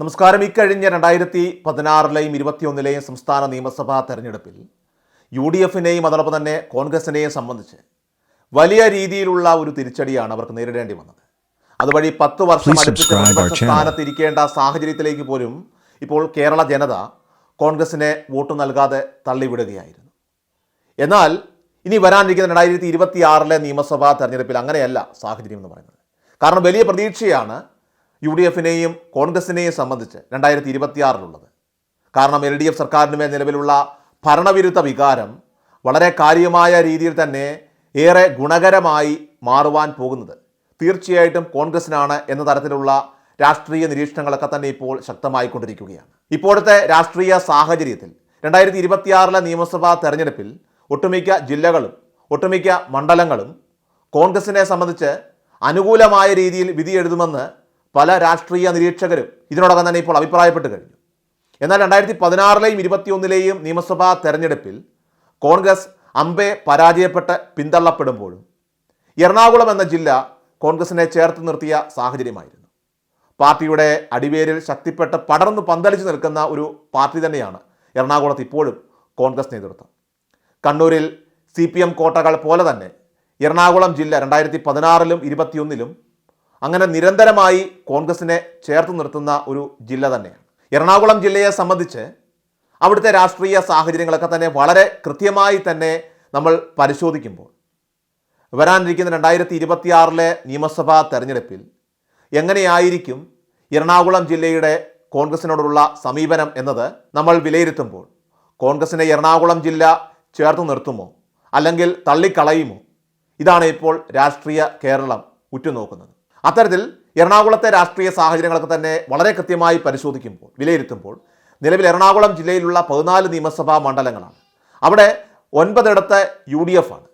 നമസ്കാരം. ഇക്കഴിഞ്ഞ രണ്ടായിരത്തി പതിനാറിലെയും ഇരുപത്തിയൊന്നിലെയും സംസ്ഥാന നിയമസഭാ തെരഞ്ഞെടുപ്പിൽ യു ഡി എഫിനെയും അതോടൊപ്പം തന്നെ കോൺഗ്രസിനെയും സംബന്ധിച്ച് വലിയ രീതിയിലുള്ള ഒരു തിരിച്ചടിയാണ് അവർക്ക് നേരിടേണ്ടി വന്നത്. അതുവഴി പത്ത് വർഷം അടുപ്പിച്ച് subscribe our പ്രതിപക്ഷ channel. സ്ഥാനത്ത് ഇരിക്കേണ്ട സാഹചര്യത്തിലേക്ക് പോലും ഇപ്പോൾ കേരള ജനത കോൺഗ്രസിനെ വോട്ട് നൽകാതെ തള്ളിവിടുകയായിരുന്നു. എന്നാൽ ഇനി വരാനിരിക്കുന്ന രണ്ടായിരത്തി ഇരുപത്തി ആറിലെ നിയമസഭാ തെരഞ്ഞെടുപ്പിൽ അങ്ങനെയല്ല സാഹചര്യം എന്ന് പറയുന്നത്. കാരണം വലിയ പ്രതീക്ഷയാണ് യു ഡി എഫിനെയും കോൺഗ്രസിനെയും സംബന്ധിച്ച് രണ്ടായിരത്തി ഇരുപത്തിയാറിലുള്ളത് കാരണം എൽ ഡി എഫ് സർക്കാരിന് മേൽ നിലവിലുള്ള ഭരണവിരുദ്ധ വികാരം വളരെ കാര്യമായ രീതിയിൽ തന്നെ ഏറെ ഗുണകരമായി മാറുവാൻ പോകുന്നത്. തീർച്ചയായിട്ടും കോൺഗ്രസിനാണ് എന്ന തരത്തിലുള്ള രാഷ്ട്രീയ നിരീക്ഷണങ്ങളൊക്കെ തന്നെ ഇപ്പോൾ ശക്തമായിക്കൊണ്ടിരിക്കുകയാണ്. ഇപ്പോഴത്തെ രാഷ്ട്രീയ സാഹചര്യത്തിൽ രണ്ടായിരത്തി ഇരുപത്തിയാറിലെ നിയമസഭാ തെരഞ്ഞെടുപ്പിൽ ഒട്ടുമിക്ക ജില്ലകളും ഒട്ടുമിക്ക മണ്ഡലങ്ങളും കോൺഗ്രസിനെ സംബന്ധിച്ച് അനുകൂലമായ രീതിയിൽ വിധി എഴുതുമെന്ന് പല രാഷ്ട്രീയ നിരീക്ഷകരും ഇതിനോടകം തന്നെ ഇപ്പോൾ അഭിപ്രായപ്പെട്ട് കഴിഞ്ഞു. എന്നാൽ രണ്ടായിരത്തി പതിനാറിലെയും ഇരുപത്തിയൊന്നിലെയും നിയമസഭാ തെരഞ്ഞെടുപ്പിൽ കോൺഗ്രസ് അമ്പെ പരാജയപ്പെട്ട് പിന്തള്ളപ്പെടുമ്പോഴും എറണാകുളം എന്ന ജില്ല കോൺഗ്രസിനെ ചേർത്ത് നിർത്തിയ സാഹചര്യമായിരുന്നു. പാർട്ടിയുടെ അടിവേരിൽ ശക്തിപ്പെട്ട് പടർന്നു പന്തലിച്ചു നിൽക്കുന്ന ഒരു പാർട്ടി തന്നെയാണ് എറണാകുളത്ത് ഇപ്പോഴും കോൺഗ്രസ് നേതൃത്വം. കണ്ണൂരിൽ സി പി എം കോട്ടകൾ പോലെ തന്നെ എറണാകുളം ജില്ല രണ്ടായിരത്തി പതിനാറിലും ഇരുപത്തിയൊന്നിലും അങ്ങനെ നിരന്തരമായി കോൺഗ്രസിനെ ചേർത്ത് നിർത്തുന്ന ഒരു ജില്ല തന്നെയാണ്. എറണാകുളം ജില്ലയെ സംബന്ധിച്ച് അവിടുത്തെ രാഷ്ട്രീയ സാഹചര്യങ്ങളൊക്കെ തന്നെ വളരെ കൃത്യമായി തന്നെ നമ്മൾ പരിശോധിക്കുമ്പോൾ വരാനിരിക്കുന്ന രണ്ടായിരത്തി ഇരുപത്തിയാറിലെ നിയമസഭാ തെരഞ്ഞെടുപ്പിൽ എങ്ങനെയായിരിക്കും എറണാകുളം ജില്ലയുടെ കോൺഗ്രസിനോടുള്ള സമീപനം എന്നത് നമ്മൾ വിലയിരുത്തുമ്പോൾ കോൺഗ്രസിനെ എറണാകുളം ജില്ല ചേർത്ത് നിർത്തുമോ അല്ലെങ്കിൽ തള്ളിക്കളയുമോ? ഇതാണ് ഇപ്പോൾ രാഷ്ട്രീയ കേരളം ഉറ്റുനോക്കുന്നത്. അത്തരത്തിൽ എറണാകുളത്തെ രാഷ്ട്രീയ സാഹചര്യങ്ങളൊക്കെ തന്നെ വളരെ കൃത്യമായി പരിശോധിക്കുമ്പോൾ വിലയിരുത്തുമ്പോൾ നിലവിൽ എറണാകുളം ജില്ലയിലുള്ള പതിനാല് നിയമസഭാ മണ്ഡലങ്ങളാണ്. അവിടെ ഒൻപതിടത്ത് യു ഡി എഫ് ആണ്.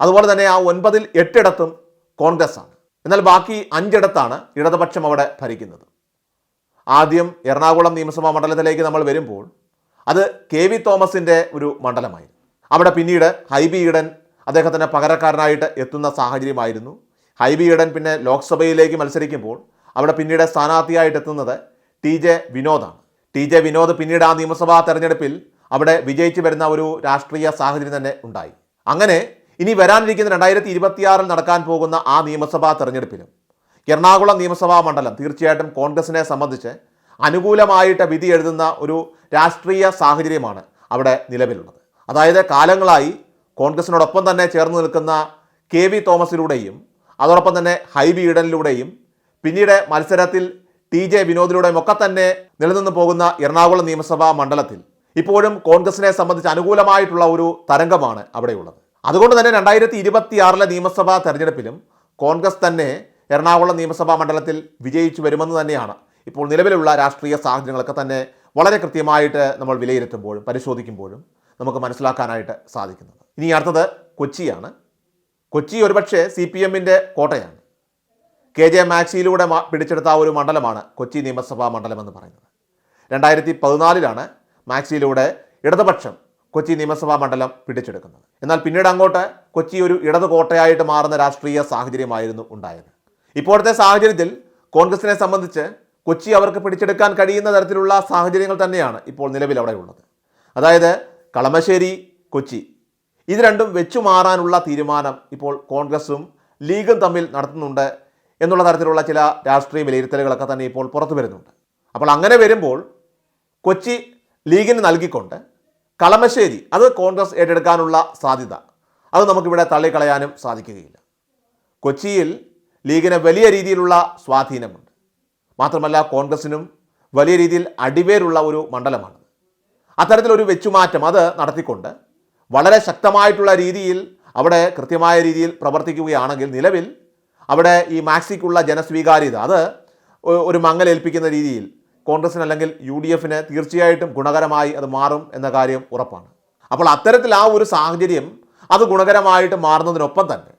അതുപോലെ തന്നെ ആ ഒൻപതിൽ എട്ടിടത്തും കോൺഗ്രസ് ആണ്. എന്നാൽ ബാക്കി അഞ്ചിടത്താണ് ഇടതുപക്ഷം അവിടെ ഭരിക്കുന്നത്. ആദ്യം എറണാകുളം നിയമസഭാ മണ്ഡലത്തിലേക്ക് നമ്മൾ വരുമ്പോൾ അത് കെ വി തോമസിന്റെ ഒരു മണ്ഡലമായിരുന്നു. അവിടെ പിന്നീട് ഹൈബി ഈഡൻ അദ്ദേഹത്തിന്റെ പകരക്കാരനായിട്ട് എത്തുന്ന സാഹചര്യമായിരുന്നു. ഹൈബി ഈഡൻ പിന്നെ ലോക്സഭയിലേക്ക് മത്സരിക്കുമ്പോൾ അവിടെ പിന്നീട് സ്ഥാനാർത്ഥിയായിട്ട് എത്തുന്നത് ടി ജെ വിനോദാണ്. ടി ജെ വിനോദ് പിന്നീട് ആ നിയമസഭാ തെരഞ്ഞെടുപ്പിൽ അവിടെ വിജയിച്ചു വരുന്ന ഒരു രാഷ്ട്രീയ സാഹചര്യം തന്നെ ഉണ്ടായി. അങ്ങനെ ഇനി വരാനിരിക്കുന്ന രണ്ടായിരത്തി ഇരുപത്തിയാറിൽ നടക്കാൻ പോകുന്ന ആ നിയമസഭാ തെരഞ്ഞെടുപ്പിലും എറണാകുളം നിയമസഭാ മണ്ഡലം തീർച്ചയായിട്ടും കോൺഗ്രസിനെ സംബന്ധിച്ച് അനുകൂലമായിട്ട് വിധി എഴുതുന്ന ഒരു രാഷ്ട്രീയ സാഹചര്യമാണ് അവിടെ നിലവിലുള്ളത്. അതായത് കാലങ്ങളായി കോൺഗ്രസിനോടൊപ്പം തന്നെ ചേർന്ന് നിൽക്കുന്ന കെ വി തോമസിലൂടെയും അതോടൊപ്പം തന്നെ ഹൈബി ഈഡനിലൂടെയും പിന്നീട് മത്സരത്തിൽ ടി ജെ വിനോദിലൂടെയും ഒക്കെ തന്നെ നിലനിന്ന് പോകുന്ന എറണാകുളം നിയമസഭാ മണ്ഡലത്തിൽ. ഇപ്പോഴും കോൺഗ്രസിനെ സംബന്ധിച്ച് അനുകൂലമായിട്ടുള്ള ഒരു തരംഗമാണ് അവിടെയുള്ളത്. അതുകൊണ്ട് തന്നെ രണ്ടായിരത്തി ഇരുപത്തിയാറിലെ നിയമസഭാ തെരഞ്ഞെടുപ്പിലും കോൺഗ്രസ് തന്നെ എറണാകുളം നിയമസഭാ മണ്ഡലത്തിൽ വിജയിച്ചു വരുമെന്ന് തന്നെയാണ് ഇപ്പോൾ നിലവിലുള്ള രാഷ്ട്രീയ സാഹചര്യങ്ങളൊക്കെ തന്നെ വളരെ കൃത്യമായിട്ട് നമ്മൾ വിലയിരുത്തുമ്പോഴും പരിശോധിക്കുമ്പോഴും നമുക്ക് മനസ്സിലാക്കാനായിട്ട് സാധിക്കുന്നത്. ഇനി അടുത്തത് കൊച്ചിയാണ്. കൊച്ചി ഒരുപക്ഷെ സി പി എമ്മിന്റെ കോട്ടയാണ്. കെ ജെ മാക്സിയിലൂടെ പിടിച്ചെടുത്ത ആ ഒരു മണ്ഡലമാണ് കൊച്ചി നിയമസഭാ മണ്ഡലം എന്ന് പറയുന്നത്. രണ്ടായിരത്തി പതിനാലിലാണ് മാക്സിയിലൂടെ ഇടതുപക്ഷം കൊച്ചി നിയമസഭാ മണ്ഡലം പിടിച്ചെടുക്കുന്നത്. എന്നാൽ പിന്നീട് അങ്ങോട്ട് കൊച്ചി ഒരു ഇടതു കോട്ടയായിട്ട് മാറുന്ന രാഷ്ട്രീയ സാഹചര്യമായിരുന്നു ഉണ്ടായത്. ഇപ്പോഴത്തെ സാഹചര്യത്തിൽ കോൺഗ്രസിനെ സംബന്ധിച്ച് കൊച്ചി അവർക്ക് പിടിച്ചെടുക്കാൻ കഴിയുന്ന തരത്തിലുള്ള സാഹചര്യങ്ങൾ തന്നെയാണ് ഇപ്പോൾ നിലവിൽ അവിടെ ഉള്ളത് അതായത് കളമശ്ശേരി കൊച്ചി ഇത് രണ്ടും വെച്ചു മാറാനുള്ള തീരുമാനം ഇപ്പോൾ കോൺഗ്രസും ലീഗും തമ്മിൽ നടത്തുന്നുണ്ട് എന്നുള്ള തരത്തിലുള്ള ചില രാഷ്ട്രീയ വിലയിരുത്തലുകളൊക്കെ തന്നെ ഇപ്പോൾ പുറത്തു വരുന്നുണ്ട്. അപ്പോൾ അങ്ങനെ വരുമ്പോൾ കൊച്ചി ലീഗിന് നൽകിക്കൊണ്ട് കളമശ്ശേരി അത് കോൺഗ്രസ് ഏറ്റെടുക്കാനുള്ള സാധ്യത. അത് നമുക്കിവിടെ തള്ളിക്കളയാനും സാധിക്കുകയില്ല. കൊച്ചിയിൽ ലീഗിന് വലിയ രീതിയിലുള്ള സ്വാധീനമുണ്ട്. മാത്രമല്ല കോൺഗ്രസിനും വലിയ രീതിയിൽ അടിവേരുള്ള ഒരു മണ്ഡലമാണ്. അത്തരത്തിലൊരു വെച്ചുമാറ്റം അത് നടത്തിക്കൊണ്ട് വളരെ ശക്തമായിട്ടുള്ള രീതിയിൽ അവിടെ കൃത്യമായ രീതിയിൽ പ്രവർത്തിക്കുകയാണെങ്കിൽ നിലവിൽ അവിടെ ഈ മാക്സിക്കുള്ള ജനസ്വീകാര്യത അത് ഒരു മങ്ങലേൽപ്പിക്കുന്ന രീതിയിൽ കോൺഗ്രസിന് അല്ലെങ്കിൽ യു ഡി എഫിന് തീർച്ചയായിട്ടും ഗുണകരമായി അത് മാറും എന്ന കാര്യം ഉറപ്പാണ്. അപ്പോൾ അത്തരത്തിൽ ആ ഒരു സാഹചര്യം അത് ഗുണകരമായിട്ട് മാറുന്നതിനൊപ്പം തന്നെ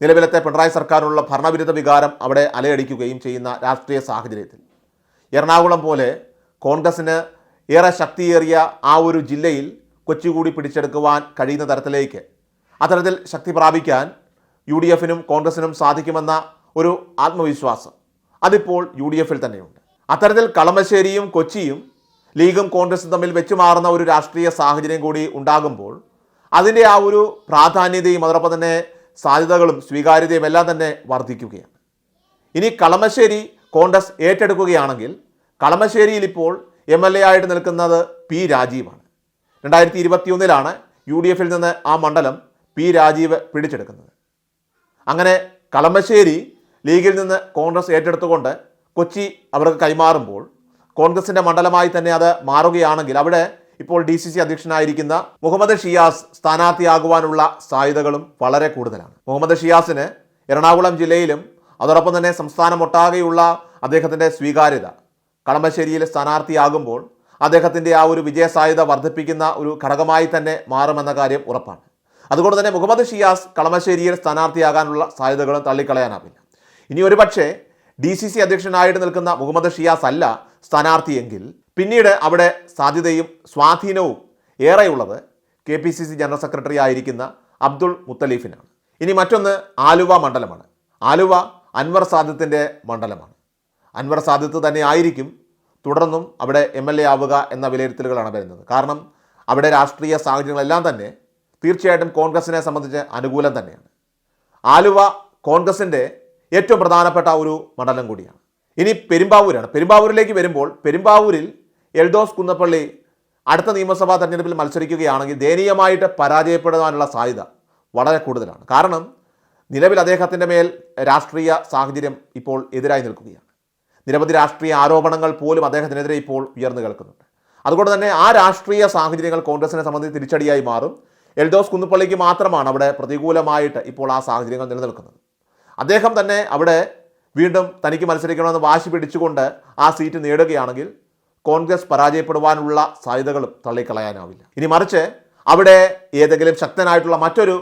നിലവിലത്തെ പിണറായി സർക്കാരിനുള്ള ഭരണവിരുദ്ധ വികാരം അവിടെ അലയടിക്കുകയും ചെയ്യുന്ന രാഷ്ട്രീയ സാഹചര്യത്തിൽ. എറണാകുളം പോലെ കോൺഗ്രസ്സിന് ഏറെ ശക്തിയേറിയ ആ ഒരു ജില്ലയിൽ കൊച്ചി കൂടി പിടിച്ചെടുക്കുവാൻ കഴിയുന്ന തരത്തിലേക്ക്. അത്തരത്തിൽ ശക്തി പ്രാപിക്കാൻ യു ഡി എഫിനും കോൺഗ്രസിനും സാധിക്കുമെന്ന ഒരു ആത്മവിശ്വാസം അതിപ്പോൾ യു ഡി എഫിൽ തന്നെയുണ്ട്. അത്തരത്തിൽ കളമശ്ശേരിയും കൊച്ചിയും ലീഗും കോൺഗ്രസും തമ്മിൽ വെച്ചുമാറുന്ന ഒരു രാഷ്ട്രീയ സാഹചര്യം കൂടി ഉണ്ടാകുമ്പോൾ അതിന്റെ ആ ഒരു പ്രാധാന്യതയും അതോടൊപ്പം തന്നെ സാധ്യതകളും സ്വീകാര്യതയും എല്ലാം തന്നെ വർദ്ധിക്കുകയാണ്. ഇനി കളമശ്ശേരി കോൺഗ്രസ് ഏറ്റെടുക്കുകയാണെങ്കിൽ കളമശ്ശേരിയിൽ ഇപ്പോൾ എം എൽ എ ആയിട്ട് നിൽക്കുന്നത് പി രാജീവാണ്. രണ്ടായിരത്തി ഇരുപത്തിയൊന്നിലാണ് യു ഡി എഫിൽ നിന്ന് ആ മണ്ഡലം പി രാജീവ് പിടിച്ചെടുക്കുന്നത്. അങ്ങനെ കളമശ്ശേരി ലീഗിൽ നിന്ന് കോൺഗ്രസ് ഏറ്റെടുത്തുകൊണ്ട് കൊച്ചി അവർക്ക് കൈമാറുമ്പോൾ കോൺഗ്രസിന്റെ മണ്ഡലമായി തന്നെ അത് മാറുകയാണെങ്കിൽ അവിടെ ഇപ്പോൾ ഡി സി സി അധ്യക്ഷനായിരിക്കുന്ന മുഹമ്മദ് ഷിയാസ് സ്ഥാനാർത്ഥിയാകുവാനുള്ള സാധ്യതകളും വളരെ കൂടുതലാണ്. മുഹമ്മദ് ഷിയാസിന് എറണാകുളം ജില്ലയിലും അതോടൊപ്പം തന്നെ സംസ്ഥാനമൊട്ടാകെയുള്ള അദ്ദേഹത്തിന്റെ സ്വീകാര്യത കളമശ്ശേരിയിലെ സ്ഥാനാർത്ഥിയാകുമ്പോൾ അദ്ദേഹത്തിന്റെ ആ ഒരു വിജയ സാധ്യത വർദ്ധിപ്പിക്കുന്ന ഒരു ഘടകമായി തന്നെ മാറുമെന്ന കാര്യം ഉറപ്പാണ്. അതുകൊണ്ട് തന്നെ മുഹമ്മദ് ഷിയാസ് കളമശ്ശേരിയിൽ സ്ഥാനാർത്ഥിയാകാനുള്ള സാധ്യതകളും തള്ളിക്കളയാനാവില്ല. ഇനി ഒരുപക്ഷെ ഡി സി സി അധ്യക്ഷനായിട്ട് നിൽക്കുന്ന മുഹമ്മദ് ഷിയാസ് അല്ല സ്ഥാനാർത്ഥിയെങ്കിൽ പിന്നീട് അവിടെ സാധ്യതയും സ്വാധീനവും ഏറെയുള്ളത് K P C C general secretary ആയിരിക്കുന്ന അബ്ദുൾ മുത്തലീഫിനാണ്. ഇനി മറ്റൊന്ന് ആലുവ മണ്ഡലമാണ്. ആലുവ അൻവർ സാദിത്തിന്റെ മണ്ഡലമാണ്. അൻവർ സാദിത്ത് തന്നെ ആയിരിക്കും തുടർന്നും അവിടെ എം എൽ എ ആവുക എന്ന വിലയിരുത്തലുകളാണ് വരുന്നത്. കാരണം അവിടെ രാഷ്ട്രീയ സാഹചര്യങ്ങളെല്ലാം തന്നെ തീർച്ചയായിട്ടും കോൺഗ്രസിനെ സംബന്ധിച്ച് അനുകൂലം തന്നെയാണ്. ആലുവ കോൺഗ്രസിന്റെ ഏറ്റവും പ്രധാനപ്പെട്ട ഒരു മണ്ഡലം കൂടിയാണ്. ഇനി പെരുമ്പാവൂരാണ്. പെരുമ്പാവൂരിലേക്ക് വരുമ്പോൾ പെരുമ്പാവൂരിൽ എൽദോസ് കുന്നപ്പള്ളി അടുത്ത നിയമസഭാ തെരഞ്ഞെടുപ്പിൽ മത്സരിക്കുകയാണെങ്കിൽ ദയനീയമായിട്ട് പരാജയപ്പെടുവാനുള്ള സാധ്യത വളരെ കൂടുതലാണ്. കാരണം നിലവിൽ അദ്ദേഹത്തിന്റെ മേൽ രാഷ്ട്രീയ സാഹചര്യം ഇപ്പോൾ എതിരായി നിൽക്കുകയാണ്. നിരവധി രാഷ്ട്രീയ ആരോപണങ്ങൾ പോലും അദ്ദേഹത്തിനെതിരെ ഇപ്പോൾ ഉയർന്നു കേൾക്കുന്നുണ്ട്. അതുകൊണ്ട് തന്നെ ആ രാഷ്ട്രീയ സാഹചര്യങ്ങൾ കോൺഗ്രസിനെ സംബന്ധിച്ച് തിരിച്ചടിയായി മാറും. എൽദോസ് കുന്നുപ്പള്ളിക്ക് മാത്രമാണ് അവിടെ പ്രതികൂലമായിട്ട് ഇപ്പോൾ ആ സാഹചര്യങ്ങൾ നിലനിൽക്കുന്നത്. അദ്ദേഹം തന്നെ അവിടെ വീണ്ടും തനിക്ക് മത്സരിക്കണമെന്ന് വാശി പിടിച്ചുകൊണ്ട് ആ സീറ്റ് നേടുകയാണെങ്കിൽ കോൺഗ്രസ് പരാജയപ്പെടുവാനുള്ള സാധ്യതകളും തള്ളിക്കളയാനാവില്ല. ഇനി മറിച്ച് അവിടെ ഏതെങ്കിലും ശക്തനായിട്ടുള്ള മറ്റൊരു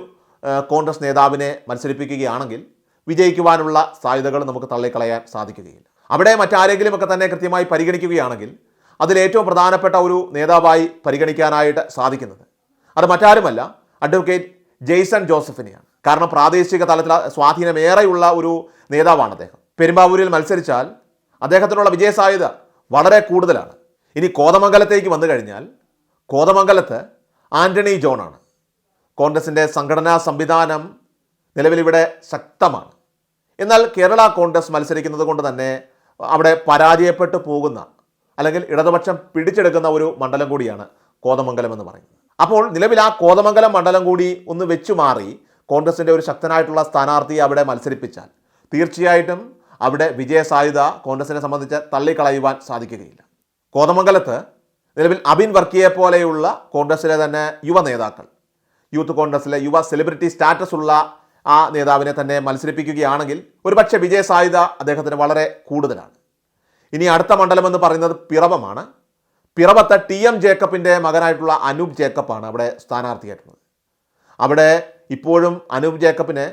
കോൺഗ്രസ് നേതാവിനെ മത്സരിപ്പിക്കുകയാണെങ്കിൽ വിജയിക്കുവാനുള്ള സാധ്യതകൾ നമുക്ക് തള്ളിക്കളയാൻ സാധിക്കുകയില്ല. അവിടെ മറ്റാരെങ്കിലും ഒക്കെ തന്നെ കൃത്യമായി പരിഗണിക്കുകയാണെങ്കിൽ അതിലേറ്റവും പ്രധാനപ്പെട്ട ഒരു നേതാവായി പരിഗണിക്കാനായിട്ട് സാധിക്കുന്നത്. അത് മറ്റാരുമല്ല അഡ്വക്കേറ്റ് ജെയ്സൺ ജോസഫിനെയാണ്. കാരണം പ്രാദേശിക തലത്തിൽ സ്വാധീനമേറെയുള്ള ഒരു നേതാവാണ് അദ്ദേഹം. പെരുമ്പാവൂരിൽ മത്സരിച്ചാൽ അദ്ദേഹത്തിനുള്ള വിജയസാധ്യത വളരെ കൂടുതലാണ്. ഇനി കോതമംഗലത്തേക്ക് വന്നു കഴിഞ്ഞാൽ കോതമംഗലത്ത് ആന്റണി ജോണാണ്. കോൺഗ്രസിന്റെ സംഘടനാ സംവിധാനം നിലവിലിവിടെ ശക്തമാണ്. എന്നാൽ കേരള കോൺഗ്രസ് മത്സരിക്കുന്നത് കൊണ്ട് തന്നെ അവിടെ പരാജയപ്പെട്ടു പോകുന്ന അല്ലെങ്കിൽ ഇടതുപക്ഷം പിടിച്ചെടുക്കുന്ന ഒരു മണ്ഡലം കൂടിയാണ് കോതമംഗലം എന്ന് പറയുന്നത്. അപ്പോൾ നിലവിൽ ആ കോതമംഗലം മണ്ഡലം കൂടി ഒന്ന് വെച്ചു മാറി കോൺഗ്രസിന്റെ ഒരു ശക്തനായിട്ടുള്ള സ്ഥാനാർത്ഥിയെ അവിടെ മത്സരിപ്പിച്ചാൽ തീർച്ചയായിട്ടും അവിടെ വിജയസാധ്യത കോൺഗ്രസിനെ സംബന്ധിച്ച് തള്ളിക്കളയുവാൻ സാധിക്കുകയില്ല. കോതമംഗലത്ത് നിലവിൽ അബിൻ വർക്കിയെ പോലെയുള്ള കോൺഗ്രസിലെ തന്നെ യുവ നേതാക്കൾ യൂത്ത് കോൺഗ്രസിലെ യുവ സെലിബ്രിറ്റി സ്റ്റാറ്റസ് ഉള്ള ആ നേതാവിനെ തന്നെ മത്സരിപ്പിക്കുകയാണെങ്കിൽ ഒരുപക്ഷെ വിജയ സാധ്യത അദ്ദേഹത്തിന് വളരെ കൂടുതലാണ്. ഇനി അടുത്ത മണ്ഡലം എന്ന് പറയുന്നത് പിറവമാണ്. പിറവത്തെ ടി എം ജേക്കബിന്റെ മകനായിട്ടുള്ള അനൂപ് ജേക്കബാണ് അവിടെ സ്ഥാനാർത്ഥിയായിട്ടുള്ളത്. അവിടെ ഇപ്പോഴും അനൂപ് ജേക്കബിന്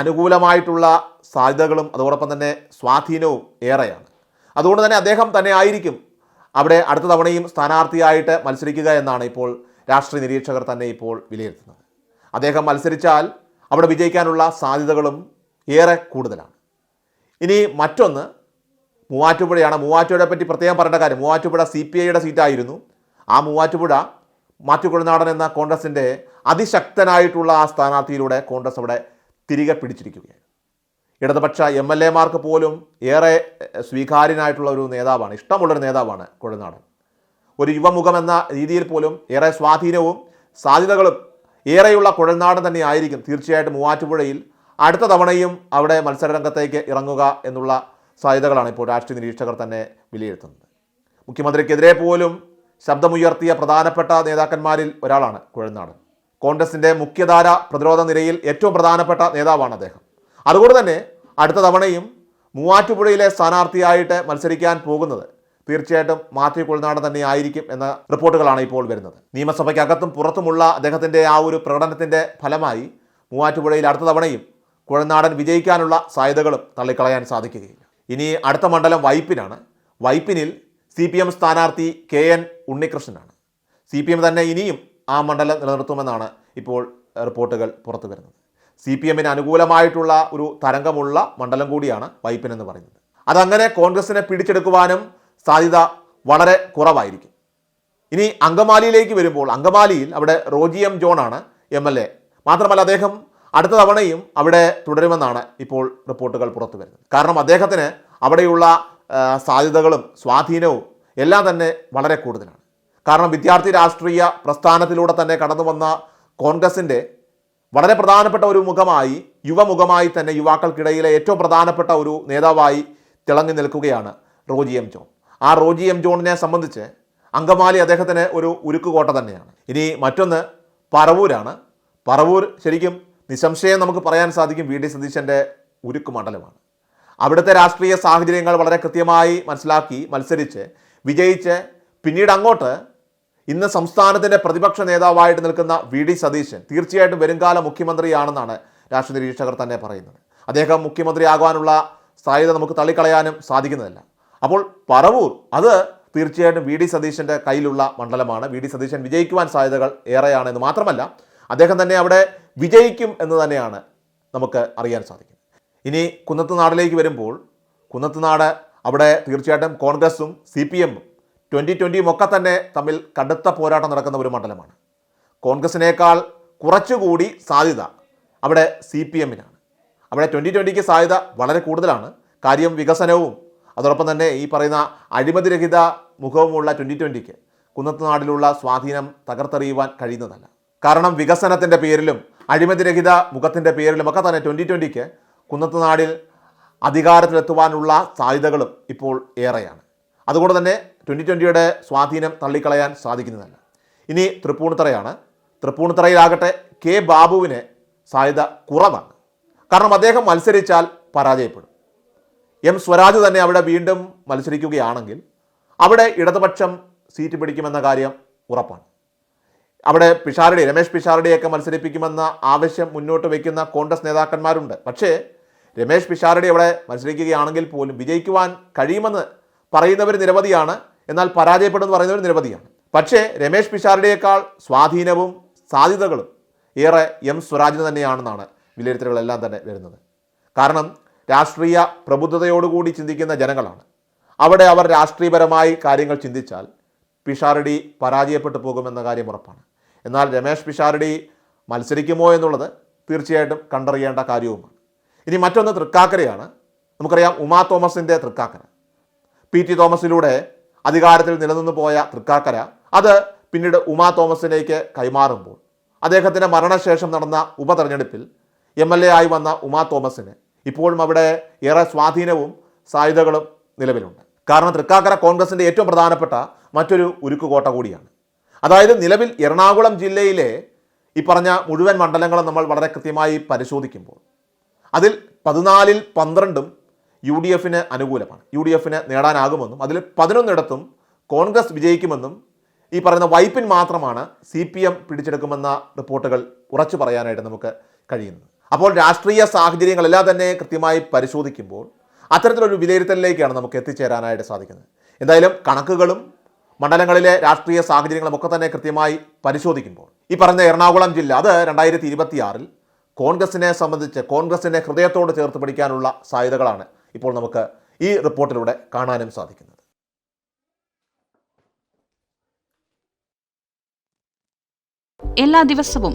അനുകൂലമായിട്ടുള്ള സാധ്യതകളും അതോടൊപ്പം തന്നെ സ്വാധീനവും ഏറെയാണ്. അതുകൊണ്ട് തന്നെ അദ്ദേഹം തന്നെ ആയിരിക്കും അവിടെ അടുത്ത തവണയും സ്ഥാനാർത്ഥിയായിട്ട് മത്സരിക്കുക എന്നാണ് ഇപ്പോൾ രാഷ്ട്രീയ നിരീക്ഷകർ തന്നെ ഇപ്പോൾ വിലയിരുത്തുന്നത്. അദ്ദേഹം മത്സരിച്ചാൽ അവിടെ വിജയിക്കാനുള്ള സാധ്യതകളും ഏറെ കൂടുതലാണ്. ഇനി മറ്റൊന്ന് മൂവാറ്റുപുഴയാണ്. മൂവാറ്റുപുഴയെ പറ്റി പ്രത്യേകം പറയേണ്ട കാര്യം മൂവാറ്റുപുഴ സി പി ഐയുടെ സീറ്റായിരുന്നു. ആ മൂവാറ്റുപുഴ മാത്യു കുഴനാടൻ എന്ന കോൺഗ്രസിന്റെ അതിശക്തനായിട്ടുള്ള ആ സ്ഥാനാർത്ഥിയിലൂടെ കോൺഗ്രസ് അവിടെ തിരികെ പിടിച്ചിരിക്കുകയാണ്. ഇടതുപക്ഷ എം എൽ എമാർക്ക് പോലും ഏറെ സ്വീകാര്യനായിട്ടുള്ള ഒരു നേതാവാണ് ഇഷ്ടമുള്ളൊരു നേതാവാണ് കുഴനാടൻ ഒരു യുവമുഖം എന്ന രീതിയിൽ പോലും ഏറെ സ്വാധീനവും സാധ്യതകളും ഏറെയുള്ള കുഴൽനാടൻ തന്നെ ആയിരിക്കും തീർച്ചയായിട്ടും മൂവാറ്റുപുഴയിൽ അടുത്ത തവണയും അവിടെ മത്സരരംഗത്തേക്ക് ഇറങ്ങുക എന്നുള്ള സാധ്യതകളാണ് ഇപ്പോൾ രാഷ്ട്രീയ നിരീക്ഷകർ തന്നെ വിലയിരുത്തുന്നത്. മുഖ്യമന്ത്രിക്കെതിരെ പോലും ശബ്ദമുയർത്തിയ പ്രധാനപ്പെട്ട നേതാക്കന്മാരിൽ ഒരാളാണ് കുഴൽനാടൻ. കോൺഗ്രസിന്റെ മുഖ്യധാര പ്രതിരോധ നിരയിൽ ഏറ്റവും പ്രധാനപ്പെട്ട നേതാവാണ് അദ്ദേഹം. അതുകൊണ്ട് തന്നെ അടുത്ത തവണയും മൂവാറ്റുപുഴയിലെ സ്ഥാനാർത്ഥിയായിട്ട് മത്സരിക്കാൻ പോകുന്നത് തീർച്ചയായിട്ടും മാത്യു കുളനാടൻ തന്നെ ആയിരിക്കും എന്ന റിപ്പോർട്ടുകളാണ് ഇപ്പോൾ വരുന്നത്. നിയമസഭയ്ക്കകത്തും പുറത്തുമുള്ള അദ്ദേഹത്തിന്റെ ആ ഒരു പ്രകടനത്തിന്റെ ഫലമായി മൂവാറ്റുപുഴയിൽ അടുത്ത തവണയും കുഴനാടൻ വിജയിക്കാനുള്ള സാധ്യതകളും തള്ളിക്കളയാൻ സാധിക്കുകയില്ല. ഇനി അടുത്ത മണ്ഡലം വൈപ്പിനാണ്. വൈപ്പിനിൽ സി പി എം സ്ഥാനാർത്ഥി കെ എൻ ഉണ്ണികൃഷ്ണനാണ്. സി പി എം തന്നെ ഇനിയും ആ മണ്ഡലം നിലനിർത്തുമെന്നാണ് ഇപ്പോൾ റിപ്പോർട്ടുകൾ പുറത്തു വരുന്നത്. സി പി എമ്മിന് അനുകൂലമായിട്ടുള്ള ഒരു തരംഗമുള്ള മണ്ഡലം കൂടിയാണ് വൈപ്പിൻ എന്ന് പറയുന്നത്. അതങ്ങനെ കോൺഗ്രസിനെ പിടിച്ചെടുക്കുവാനും സാധ്യത വളരെ കുറവായിരിക്കും. ഇനി അങ്കമാലിയിലേക്ക് വരുമ്പോൾ അങ്കമാലിയിൽ അവിടെ റോജി എം ജോണാണ് എം എൽ എ. മാത്രമല്ല അദ്ദേഹം അടുത്ത തവണയും അവിടെ തുടരുമെന്നാണ് ഇപ്പോൾ റിപ്പോർട്ടുകൾ പുറത്തു വരുന്നത്. കാരണം അദ്ദേഹത്തിന് അവിടെയുള്ള സാധ്യതകളും സ്വാധീനവും എല്ലാം തന്നെ വളരെ കൂടുതലാണ്. കാരണം വിദ്യാർത്ഥി രാഷ്ട്രീയ പ്രസ്ഥാനത്തിലൂടെ തന്നെ കടന്നു വന്ന കോൺഗ്രസിന്റെ വളരെ പ്രധാനപ്പെട്ട ഒരു മുഖമായി യുവമുഖമായി തന്നെ യുവാക്കൾക്കിടയിലെ ഏറ്റവും പ്രധാനപ്പെട്ട ഒരു നേതാവായി തിളങ്ങി നിൽക്കുകയാണ് റോജി എം ജോൺ. ആ റോജി എം ജോണിനെ സംബന്ധിച്ച് അങ്കമാലി അദ്ദേഹത്തിന് ഒരു ഉരുക്കുകോട്ട തന്നെയാണ്. ഇനി മറ്റൊന്ന് പറവൂരാണ്. പറവൂർ ശരിക്കും നിസ്സംശയം നമുക്ക് പറയാൻ സാധിക്കും വി ഡി സതീശന്റെ ഉരുക്ക് മണ്ഡലമാണ്. അവിടുത്തെ രാഷ്ട്രീയ സാഹചര്യങ്ങൾ വളരെ കൃത്യമായി മനസ്സിലാക്കി മത്സരിച്ച് വിജയിച്ച് പിന്നീട് അങ്ങോട്ട് ഇന്ന് സംസ്ഥാനത്തിന്റെ പ്രതിപക്ഷ നേതാവായിട്ട് നിൽക്കുന്ന വി ഡി സതീശൻ തീർച്ചയായിട്ടും വരുംകാല മുഖ്യമന്ത്രിയാണെന്നാണ് രാഷ്ട്രീയ നിരീക്ഷകർ തന്നെ പറയുന്നത്. അദ്ദേഹം മുഖ്യമന്ത്രിയാകാനുള്ള സാധ്യത നമുക്ക് തള്ളിക്കളയാനും സാധിക്കുന്നതല്ല. അപ്പോൾ പറവൂർ അത് തീർച്ചയായിട്ടും വി ഡി സതീശന്റെ കയ്യിലുള്ള മണ്ഡലമാണ്. വി ഡി സതീശൻ വിജയിക്കുവാൻ സാധ്യതകൾ ഏറെയാണെന്ന് മാത്രമല്ല അദ്ദേഹം തന്നെ അവിടെ വിജയിക്കും എന്ന് തന്നെയാണ് നമുക്ക് അറിയാൻ സാധിക്കുന്നത്. ഇനി കുന്നത്തുനാടിലേക്ക് വരുമ്പോൾ കുന്നത്തുനാട് അവിടെ തീർച്ചയായിട്ടും കോൺഗ്രസും സി പി എമ്മും ട്വന്റി ട്വന്റിയും ഒക്കെ തന്നെ തമ്മിൽ കടുത്ത പോരാട്ടം നടക്കുന്ന ഒരു മണ്ഡലമാണ്. കോൺഗ്രസിനേക്കാൾ കുറച്ചുകൂടി സാധ്യത അവിടെ സി പി എമ്മിനാണ്. അവിടെ ട്വന്റി ട്വന്റിക്ക് സാധ്യത വളരെ കൂടുതലാണ്. കാര്യം വികസനവും അതോടൊപ്പം തന്നെ ഈ പറയുന്ന അഴിമതിരഹിത മുഖവുമുള്ള ട്വന്റി ട്വന്റിക്ക് കുന്നത്തുനാടിലുള്ള സ്വാധീനം തകർത്തെറിയുവാൻ കഴിയുന്നതല്ല. കാരണം വികസനത്തിന്റെ പേരിലും അഴിമതിരഹിത മുഖത്തിന്റെ പേരിലും ഒക്കെ തന്നെ ട്വന്റി ട്വന്റിക്ക് കുന്നത്തുനാടിൽ അധികാരത്തിലെത്തുവാനുള്ള സാധ്യതകളും ഇപ്പോൾ ഏറെയാണ്. അതുകൊണ്ട് തന്നെ ട്വന്റി ട്വന്റിയുടെ സ്വാധീനം തള്ളിക്കളയാൻ സാധിക്കുന്നതല്ല. ഇനി തൃപ്പൂണിത്തറയാണ്. തൃപ്പൂണിത്തറയിലാകട്ടെ കെ ബാബുവിന് സാധ്യത കുറവാണ്. കാരണം അദ്ദേഹം മത്സരിച്ചാൽ പരാജയപ്പെടും. എം സ്വരാജ് തന്നെ അവിടെ വീണ്ടും മത്സരിക്കുകയാണെങ്കിൽ അവിടെ ഇടതുപക്ഷം സീറ്റ് പിടിക്കുമെന്ന കാര്യം ഉറപ്പാണ്. അവിടെ പിഷാരടി രമേശ് പിഷാരടിയൊക്കെ മത്സരിപ്പിക്കുമെന്ന ആവശ്യം മുന്നോട്ട് വയ്ക്കുന്ന കോൺഗ്രസ് നേതാക്കന്മാരുണ്ട്. പക്ഷേ രമേശ് പിഷാരടി അവിടെ മത്സരിക്കുകയാണെങ്കിൽ പോലും വിജയിക്കുവാൻ കഴിയുമെന്ന് പറയുന്നവർ നിരവധിയാണ്. എന്നാൽ പരാജയപ്പെടുമെന്ന് പറയുന്നവർ നിരവധിയാണ്. പക്ഷേ രമേശ് പിഷാരടിയേക്കാൾ സ്വാധീനവും സാധ്യതകളും ഏറെ എം സ്വരാജിന് തന്നെയാണെന്നാണ് വിലയിരുത്തലുകളെല്ലാം തന്നെ വരുന്നത്. കാരണം രാഷ്ട്രീയ പ്രബുദ്ധതയോടുകൂടി ചിന്തിക്കുന്ന ജനങ്ങളാണ്. അവിടെ അവർ രാഷ്ട്രീയപരമായി കാര്യങ്ങൾ ചിന്തിച്ചാൽ പിഷാരടി പരാജയപ്പെട്ടു പോകുമെന്ന കാര്യം ഉറപ്പാണ്. എന്നാൽ രമേശ് പിഷാരടി മത്സരിക്കുമോ എന്നുള്ളത് തീർച്ചയായിട്ടും കണ്ടറിയേണ്ട കാര്യവുമാണ്. ഇനി മറ്റൊന്ന് തൃക്കാക്കരയാണ്. നമുക്കറിയാം ഉമാ തോമസിന്റെ തൃക്കാക്കര. പി ടി തോമസിലൂടെ അധികാരത്തിൽ നിലനിന്നു പോയ തൃക്കാക്കര അത് പിന്നീട് ഉമാ തോമസിലേക്ക് കൈമാറുമ്പോൾ അദ്ദേഹത്തിന്റെ മരണശേഷം നടന്ന ഉപതെരഞ്ഞെടുപ്പിൽ എം എൽ എ ആയി വന്ന ഉമാ തോമസിന് ഇപ്പോഴും അവിടെ ഏറെ സ്വാധീനവും സാധ്യതകളും നിലവിലുണ്ട്. കാരണം തൃക്കാക്കര കോൺഗ്രസിന്റെ ഏറ്റവും പ്രധാനപ്പെട്ട മറ്റൊരു ഉരുക്കുകോട്ട കൂടിയാണ്. അതായത് നിലവിൽ എറണാകുളം ജില്ലയിലെ ഈ പറഞ്ഞ മുഴുവൻ മണ്ഡലങ്ങളും നമ്മൾ വളരെ കൃത്യമായി പരിശോധിക്കുമ്പോൾ അതിൽ പതിനാലിൽ പന്ത്രണ്ടും യു ഡി എഫിന് അനുകൂലമാണ്. യു ഡി എഫിന് നേടാനാകുമെന്നും അതിൽ പതിനൊന്നിടത്തും കോൺഗ്രസ് വിജയിക്കുമെന്നും ഈ പറയുന്ന വൈപ്പിൻ മാത്രമാണ് സി പി എം പിടിച്ചെടുക്കുമെന്ന റിപ്പോർട്ടുകൾ ഉറച്ചു പറയാനായിട്ട് നമുക്ക് കഴിയുന്നത്. അപ്പോൾ രാഷ്ട്രീയ സാഹചര്യങ്ങളെല്ലാം തന്നെ കൃത്യമായി പരിശോധിക്കുമ്പോൾ അത്തരത്തിലൊരു വിലയിരുത്തലിലേക്കാണ് നമുക്ക് എത്തിച്ചേരാനായിട്ട് സാധിക്കുന്നത്. എന്തായാലും കണക്കുകളും മണ്ഡലങ്ങളിലെ രാഷ്ട്രീയ സാഹചര്യങ്ങളും ഒക്കെ തന്നെ കൃത്യമായി പരിശോധിക്കുമ്പോൾ ഈ പറഞ്ഞ എറണാകുളം ജില്ല അത് രണ്ടായിരത്തി ഇരുപത്തിയാറിൽ കോൺഗ്രസിനെ സംബന്ധിച്ച് കോൺഗ്രസിനെ ഹൃദയത്തോട് ചേർത്ത് പിടിക്കാനുള്ള സാധ്യതകളാണ് ഇപ്പോൾ നമുക്ക് ഈ റിപ്പോർട്ടിലൂടെ കാണാനും സാധിക്കുന്നത്. എല്ലാ ദിവസവും